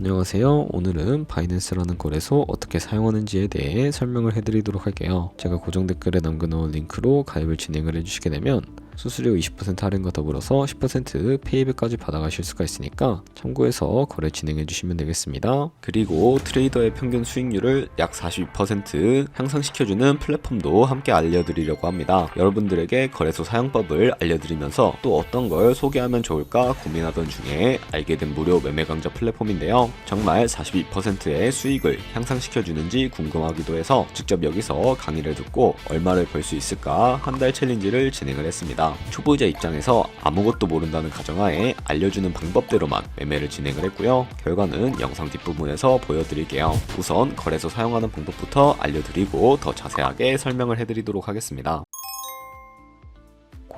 안녕하세요. 오늘은 바이낸스라는 거래소 어떻게 사용하는지에 대해 설명을 해드리도록 할게요. 제가 고정 댓글에 남겨놓은 링크로 가입을 진행을 해주시게 되면 수수료 20% 할인과 더불어서 10% 페이백까지 받아가실 수가 있으니까 참고해서 거래 진행해 주시면 되겠습니다. 그리고 트레이더의 평균 수익률을 약 42% 향상시켜주는 플랫폼도 함께 알려드리려고 합니다. 여러분들에게 거래소 사용법을 알려드리면서 또 어떤 걸 소개하면 좋을까 고민하던 중에 알게 된 무료 매매 강좌 플랫폼인데요. 정말 42%의 수익을 향상시켜주는지 궁금하기도 해서 직접 여기서 강의를 듣고 얼마를 벌 수 있을까 한 달 챌린지를 진행을 했습니다. 초보자 입장에서 아무것도 모른다는 가정하에 알려주는 방법대로만 매매를 진행을 했고요. 결과는 영상 뒷부분에서 보여드릴게요. 우선 거래소 사용하는 방법부터 알려드리고 더 자세하게 설명을 해드리도록 하겠습니다.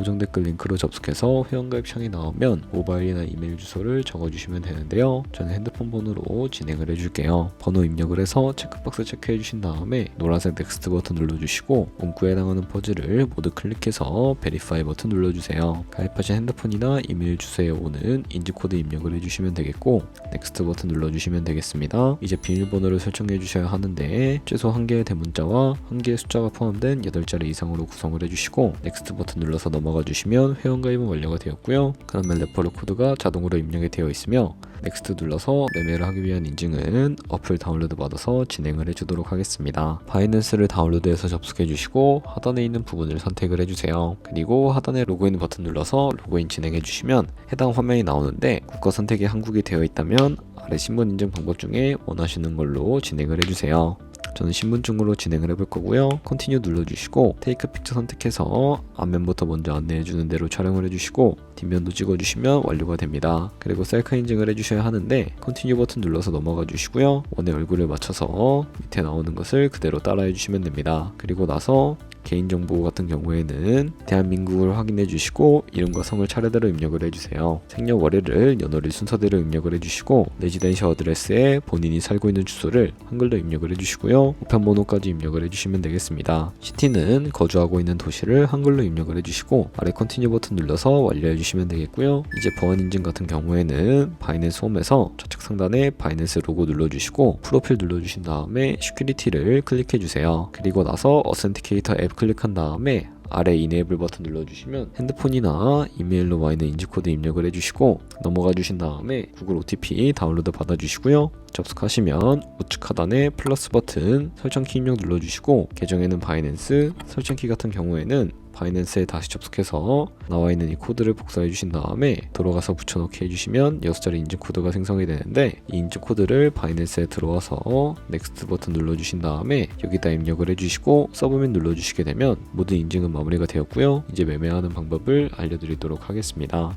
고정 댓글 링크로 접속해서 회원가입 창이 나오면 모바일이나 이메일 주소를 적어주시면 되는데요. 저는 핸드폰 번호로 진행을 해줄게요. 번호 입력을 해서 체크박스 체크해 주신 다음에 노란색 넥스트 버튼 눌러주시고 문구에 해당하는 퍼즐을 모두 클릭해서 베리파이 버튼 눌러주세요. 가입하신 핸드폰이나 이메일 주소에 오는 인증코드 입력을 해주시면 되겠고 넥스트 버튼 눌러주시면 되겠습니다. 이제 비밀번호를 설정해 주셔야 하는데 최소 한 개의 대문자와 한 개의 숫자가 포함된 8자리 이상으로 구성을 해주시고 넥스트 버튼 눌러서 넘어 가 주시면 회원가입은 완료가 되었고요. 그러면 레퍼럴 코드가 자동으로 입력이 되어 있으며 넥스트 눌러서 매매를 하기 위한 인증은 어플 다운로드 받아서 진행을 해주도록 하겠습니다. 바이낸스를 다운로드해서 접속해 주시고 하단에 있는 부분을 선택을 해주세요. 그리고 하단에 로그인 버튼 눌러서 로그인 진행해 주시면 해당 화면이 나오는데 국가 선택이 한국이 되어 있다면 아래 신분 인증 방법 중에 원하시는 걸로 진행을 해주세요. 저는 신분증으로 진행을 해볼 거고요. 컨티뉴 눌러주시고 테이크 픽처 선택해서 앞면부터 먼저 안내해주는 대로 촬영을 해주시고 뒷면도 찍어주시면 완료가 됩니다. 그리고 셀카 인증을 해주셔야 하는데 컨티뉴 버튼 눌러서 넘어가 주시고요. 원의 얼굴을 맞춰서 밑에 나오는 것을 그대로 따라해 주시면 됩니다. 그리고 나서 개인정보 같은 경우에는 대한민국을 확인해 주시고 이름과 성을 차례대로 입력을 해주세요. 생년 월일을 연월일 순서대로 입력을 해주시고 레지던셜 어드레스에 본인이 살고 있는 주소를 한글로 입력을 해주시고요. 우편 번호까지 입력을 해주시면 되겠습니다. 시티는 거주하고 있는 도시를 한글로 입력을 해주시고 아래 컨티뉴 버튼 눌러서 완료해 주시면 되겠고요. 이제 보안 인증 같은 경우에는 바이낸스 홈에서 좌측 상단에 바이낸스 로고 눌러주시고 프로필 눌러주신 다음에 시큐리티를 클릭해 주세요. 그리고 나서 어센티케이터 앱 클릭한 다음에 아래 이네이블 버튼 눌러주시면 핸드폰이나 이메일로 와 있는 인증코드 입력을 해주시고 넘어가 주신 다음에 구글 OTP 다운로드 받아주시고요. 접속하시면 우측 하단에 플러스 버튼 설정키 입력 눌러주시고 계정에는 바이낸스, 설정키 같은 경우에는 바이낸스에 다시 접속해서 나와 있는 이 코드를 복사해 주신 다음에 들어가서 붙여넣기 해주시면 6자리 인증 코드가 생성이 되는데 이 인증 코드를 바이낸스에 들어와서 넥스트 버튼 눌러주신 다음에 여기다 입력을 해주시고 서브밋 눌러주시게 되면 모든 인증은 마무리가 되었고요. 이제 매매하는 방법을 알려드리도록 하겠습니다.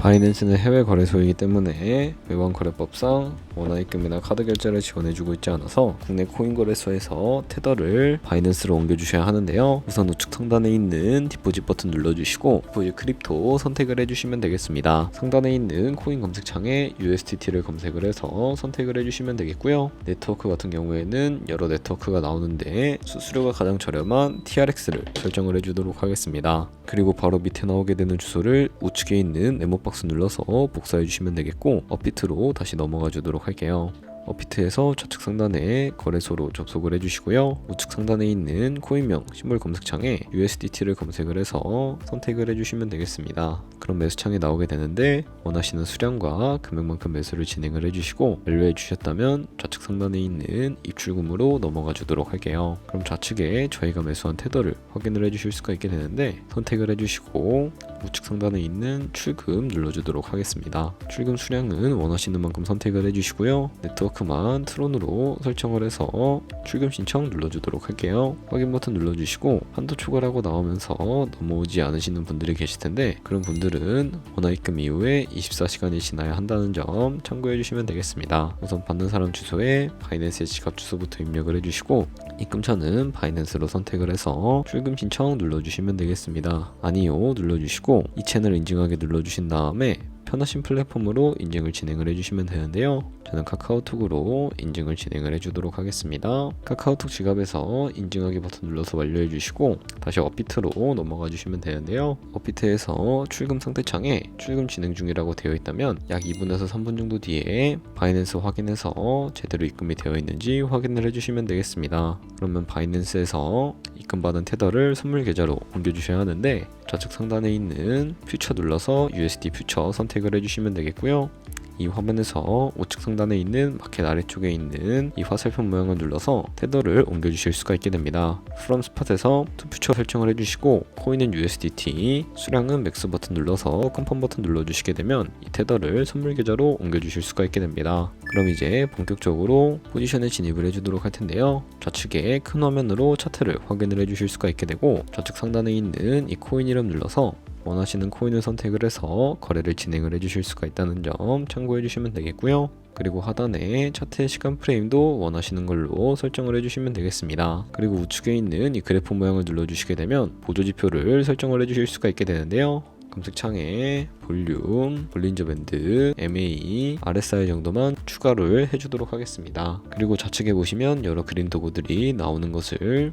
바이낸스는 해외 거래소이기 때문에 외환 거래법상 원화입금이나 카드 결제를 지원해주고 있지 않아서 국내 코인 거래소에서 테더를 바이낸스로 옮겨주셔야 하는데요. 우선 우측 상단에 있는 디포짓 버튼 눌러주시고 디포짓 크립토 선택을 해주시면 되겠습니다. 상단에 있는 코인 검색창에 USDT를 검색을 해서 선택을 해주시면 되겠고요. 네트워크 같은 경우에는 여러 네트워크가 나오는데 수수료가 가장 저렴한 TRX를 설정을 해주도록 하겠습니다. 그리고 바로 밑에 나오게 되는 주소를 우측에 있는 네모 박스 눌러서 복사해 주시면 되겠고 업비트로 다시 넘어가 주도록 할게요. 업비트에서 좌측 상단에 거래소로 접속을 해주시고요. 우측 상단에 있는 코인명 심볼 검색창에 USDT를 검색을 해서 선택을 해주시면 되겠습니다. 그럼 매수창에 나오게 되는데 원하시는 수량과 금액만큼 매수를 진행을 해주시고 완료해 주셨다면 좌측 상단에 있는 입출금으로 넘어가 주도록 할게요. 그럼 좌측에 저희가 매수한 테더를 확인을 해주실 수가 있게 되는데 선택을 해주시고 우측 상단에 있는 출금 눌러주도록 하겠습니다. 출금 수량은 원하시는 만큼 선택을 해주시고요. 네트워크 만 트론으로 설정을 해서 출금 신청 눌러주도록 할게요. 확인 버튼 눌러주시고 한도 초과라고 나오면서 넘어오지 않으시는 분들이 계실 텐데 그런 분들은 원화입금 이후에 24시간이 지나야 한다는 점 참고해 주시면 되겠습니다. 우선 받는 사람 주소에 바이낸스의 지갑 주소부터 입력을 해주시고 입금처는 바이낸스로 선택을 해서 출금 신청 눌러주시면 되겠습니다. 아니요 눌러주시고 이 채널 인증하게 눌러주신 다음에 편하신 플랫폼으로 인증을 진행을 해주시면 되는데요. 저는 카카오톡으로 인증을 진행을 해주도록 하겠습니다. 카카오톡 지갑에서 인증하기 버튼 눌러서 완료해 주시고 다시 업비트로 넘어가 주시면 되는데요. 업비트에서 출금 상태 창에 출금 진행 중이라고 되어 있다면 약 2분에서 3분 정도 뒤에 바이낸스 확인해서 제대로 입금이 되어 있는지 확인을 해주시면 되겠습니다. 그러면 바이낸스에서 입금받은 테더를 선물 계좌로 옮겨주셔야 하는데 좌측 상단에 있는 퓨처 눌러서 USD 퓨처 선택을 해주시면 되겠고요. 이 화면에서 우측 상단에 있는 마켓 아래쪽에 있는 이 화살표 모양을 눌러서 테더를 옮겨주실 수가 있게 됩니다. From Spot에서 투 퓨처 설정을 해주시고 코인은 USDT, 수량은 맥스 버튼 눌러서 컨펌 버튼 눌러주시게 되면 이 테더를 선물 계좌로 옮겨주실 수가 있게 됩니다. 그럼 이제 본격적으로 포지션에 진입을 해주도록 할 텐데요. 좌측에 큰 화면으로 차트를 확인을 해주실 수가 있게 되고 좌측 상단에 있는 이 코인 이름 눌러서 원하시는 코인을 선택을 해서 거래를 진행을 해주실 수가 있다는 점 참고해 주시면 되겠고요. 그리고 하단에 차트의 시간 프레임도 원하시는 걸로 설정을 해주시면 되겠습니다. 그리고 우측에 있는 이 그래프 모양을 눌러주시게 되면 보조 지표를 설정을 해주실 수가 있게 되는데요. 검색창에 볼륨, 볼린저 밴드, MA, RSI 정도만 추가를 해주도록 하겠습니다. 그리고 좌측에 보시면 여러 그린 도구들이 나오는 것을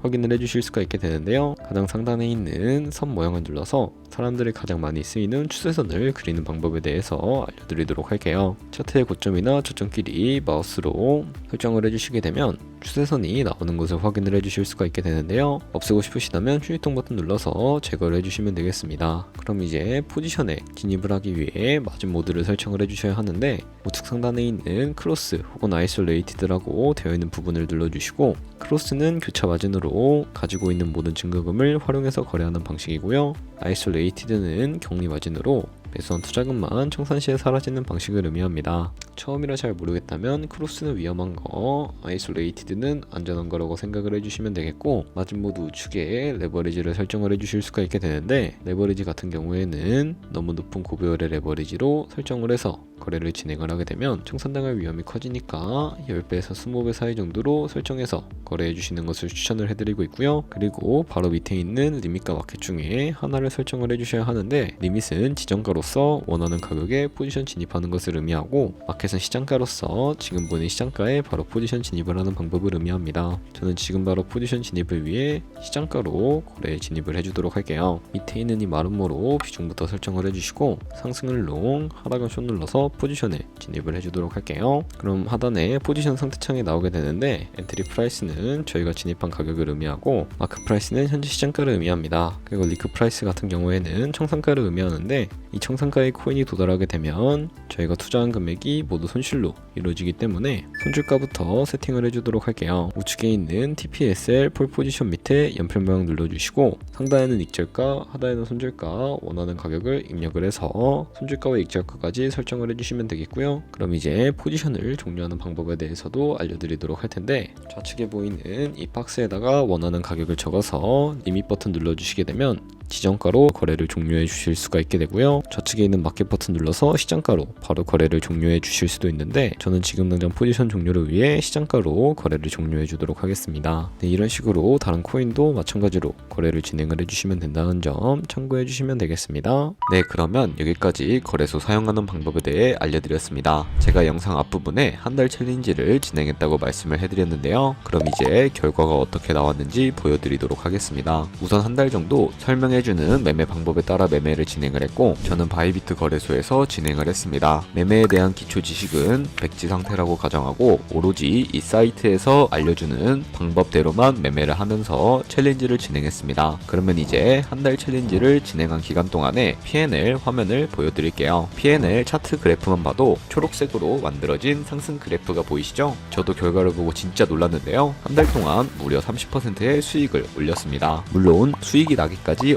확인을 해주실 수가 있게 되는데요. 가장 상단에 있는 선 모양을 눌러서 사람들이 가장 많이 쓰이는 추세선을 그리는 방법에 대해서 알려드리도록 할게요. 차트의 고점이나 저점끼리 마우스로 설정을 해주시게 되면 추세선이 나오는 것을 확인을 해주실 수가 있게 되는데요. 없애고 싶으시다면 휴지통 버튼 눌러서 제거를 해주시면 되겠습니다. 그럼 이제 포지션에 진입을 하기 위해 마진 모드를 설정을 해주셔야 하는데 우측 상단에 있는 크로스 혹은 아이솔레이티드라고 되어 있는 부분을 눌러주시고 크로스는 교차 마진으로 가지고 있는 모든 증거금을 활용해서 거래하는 방식이고요. 아이솔레이티드는 격리 마진으로 매수한 투자금만 청산 시에 사라지는 방식을 의미합니다. 처음이라 잘 모르겠다면 크로스는 위험한 거, 아이솔레이티드는 안전한 거라고 생각을 해주시면 되겠고 마진 모드 우측에 레버리지를 설정을 해주실 수가 있게 되는데 레버리지 같은 경우에는 너무 높은 고배열의 레버리지로 설정을 해서 거래를 진행을 하게 되면 청산당할 위험이 커지니까 10배에서 20배 사이 정도로 설정해서 거래해 주시는 것을 추천을 해드리고 있고요. 그리고 바로 밑에 있는 리밋과 마켓 중에 하나를 설정을 해주셔야 하는데 리밋은 지정가로 서 원하는 가격에 포지션 진입하는 것을 의미하고 마켓은 시장가로서 지금 보는 시장가에 바로 포지션 진입을 하는 방법을 의미합니다. 저는 지금 바로 포지션 진입을 위해 시장가로 거래에 진입을 해주도록 할게요. 밑에 있는 이 마름모로 비중부터 설정을 해주시고 상승을 롱, 하락은 숏 눌러서 포지션에 진입을 해주도록 할게요. 그럼 하단에 포지션 상태창이 나오게 되는데 엔트리 프라이스는 저희가 진입한 가격을 의미하고 마크 프라이스는 현재 시장가를 의미합니다. 그리고 리크 프라이스 같은 경우에는 청산가를 의미하는데 이 청산가의 코인이 도달하게 되면 저희가 투자한 금액이 모두 손실로 이루어지기 때문에 손실가부터 세팅을 해주도록 할게요. 우측에 있는 TPSL 폴 포지션 밑에 연필 모양 눌러주시고 상단에는 익절가, 하단에는 손절가 원하는 가격을 입력을 해서 손절가와 익절가까지 설정을 해주시면 되겠고요. 그럼 이제 포지션을 종료하는 방법에 대해서도 알려드리도록 할 텐데 좌측에 보이는 이 박스에다가 원하는 가격을 적어서 리밋 버튼 눌러주시게 되면 지정가로 거래를 종료해 주실 수가 있게 되고요. 좌측에 있는 마켓 버튼 눌러서 시장가로 바로 거래를 종료해 주실 수도 있는데 저는 지금 당장 포지션 종료를 위해 시장가로 거래를 종료해 주도록 하겠습니다. 네, 이런 식으로 다른 코인도 마찬가지로 거래를 진행을 해주시면 된다는 점 참고해 주시면 되겠습니다. 네, 그러면 여기까지 거래소 사용하는 방법에 대해 알려드렸습니다. 제가 영상 앞부분에 한 달 챌린지를 진행했다고 말씀을 해드렸는데요. 그럼 이제 결과가 어떻게 나왔는지 보여드리도록 하겠습니다. 우선 한 달 정도 설명해 주는 매매 방법에 따라 매매를 진행을 했고 저는 바이비트 거래소에서 진행을 했습니다. 매매에 대한 기초 지식은 백지 상태라고 가정하고 오로지 이 사이트에서 알려주는 방법대로만 매매를 하면서 챌린지를 진행했습니다. 그러면 이제 한 달 챌린지를 진행한 기간 동안에 PNL 화면을 보여드릴게요. PNL 차트 그래프만 봐도 초록색으로 만들어진 상승 그래프가 보이시죠? 저도 결과를 보고 진짜 놀랐는데요. 한 달 동안 무려 30%의 수익을 올렸습니다. 물론 수익이 나기까지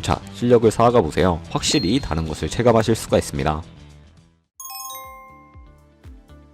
차 실력을 쌓아가 보세요. 확실히 다른 것을 체감하실 수가 있습니다.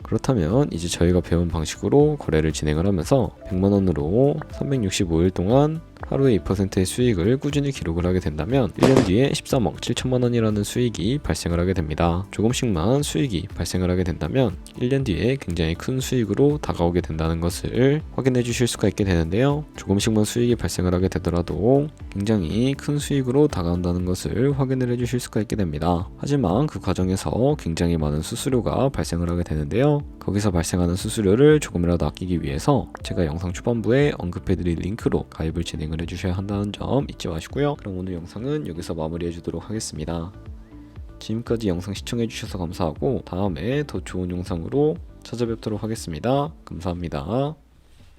그렇다면 이제 저희가 배운 방식으로 거래를 진행을 하면서 100만 원으로 365일 동안 하루에 2%의 수익을 꾸준히 기록을 하게 된다면 1년 뒤에 13억 7천만 원이라는 수익이 발생을 하게 됩니다. 조금씩만 수익이 발생을 하게 된다면 1년 뒤에 굉장히 큰 수익으로 다가오게 된다는 것을 확인해 주실 수가 있게 되는데요. 조금씩만 수익이 발생을 하게 되더라도 굉장히 큰 수익으로 다가온다는 것을 확인을 해 주실 수가 있게 됩니다. 하지만 그 과정에서 굉장히 많은 수수료가 발생을 하게 되는데요. 거기서 발생하는 수수료를 조금이라도 아끼기 위해서 제가 영상 초반부에 언급해 드린 링크로 가입을 진행을 해주셔야 한다는 점 잊지 마시고요. 그럼 오늘 영상은 여기서 마무리해 주도록 하겠습니다. 지금까지 영상 시청해 주셔서 감사하고 다음에 더 좋은 영상으로 찾아뵙도록 하겠습니다. 감사합니다.